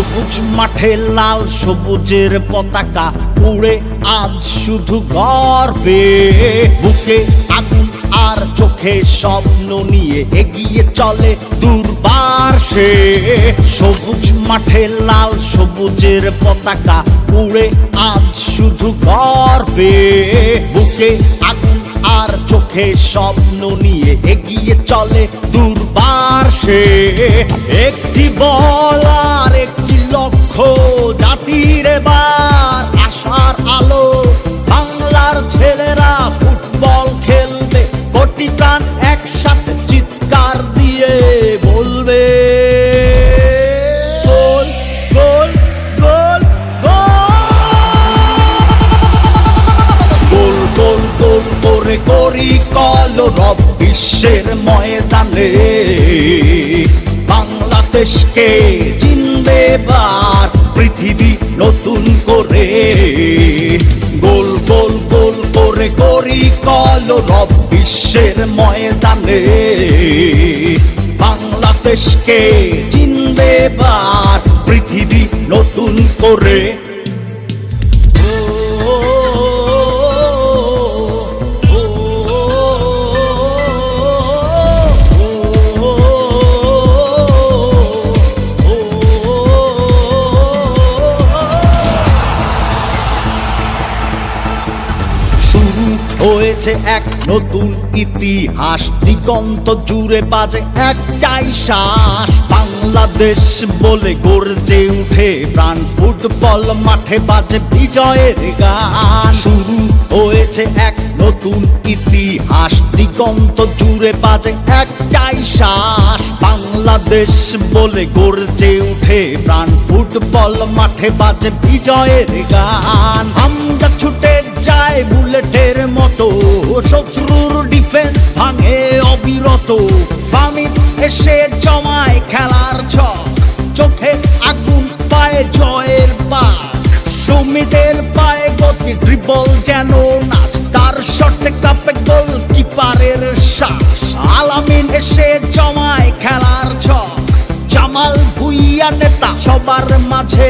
সবুজ মাঠে লাল সবুজের পতাকা উড়ে আজ শুধু গর্বে। বুকে আগুন আর চোখে স্বপ্ন নিয়ে এগিয়ে চলে দুর্বার সে। সবুজ মাঠে লাল সবুজের পতাকা উড়ে আজ শুধু গর্বে। বুকে আগুন আর চোখে স্বপ্ন নিয়ে এগিয়ে চলে দুর্বার সে। একটি বল জাতির এবার আশার আলো। বাংলার ছেলেরা ফুটবল খেলবে কোটি প্রাণ একসাথে চিৎকার দিয়ে বলবে। গোল গোল গোল গোল। গোল গোল করে করি কল রব বিশ্বের ময়দানে। বাংলাদেশকে জিন্দে বার পৃথিবী নতুন করে। গোল গোল গোল করে করি কল রব বিশ্বের ময়দানে। বাংলাদেশকে চিনবে বার, পৃথিবী নতুন করে। হয়েছে এক নতুন ইতিহাস। দিগন্ত জুড়ে বাজে একটাই শ্বাস। বাংলাদেশ বলে গর্জে উঠে প্রাণ। ফুটবল মাঠে বাজে বিজয়ের গান। শুরু হয়েছে এক নতুন ইতিহাস। দিগন্ত জুড়ে বাজে একটাই শ্বাস। বাংলাদেশ বলে গর্জে উঠে প্রাণ। ফুটবল মাঠে বাজে বিজয়ের গান। শত্রুর ডিফেন্স ভাঙে অবিরত। ফামিদ এসে জমায় খেলার ছক। চোখে আগুন পায়ে জয়ের বাঘ। সুমিতের পায়ে গতি ড্রিবল যেন নাচ। তার শটে কাপে গোল কিপারের শ্বাস। আলামিন এসে জমায় খেলার ছক। জামাল ভুইয়া নেতা সবার মাঝে